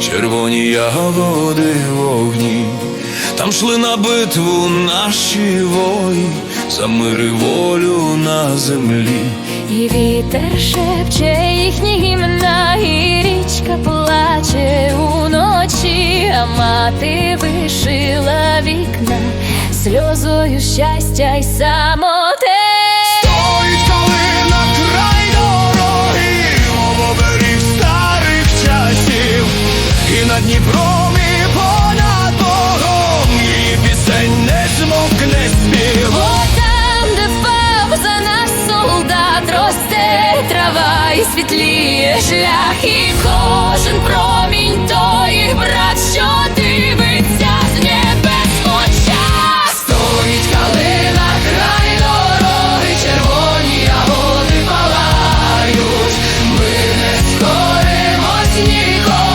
червоні ягоди вогні, там шли на битву наші вої, за мир і волю на землі. І вітер шепче їхні імена, і річка плаче уночі, а мати вишила вікна сльозою щастя й самоте. над Дніпром і понад Богом Її пісень не змовкне спів. О, там, де впав за нас солдат, росте трава і світліє шлях. І кожен промінь то їх брат, що дивиться з небес очах Стоїть калина, край дороги, червоні, а палають. Ми не скоримось ніколи.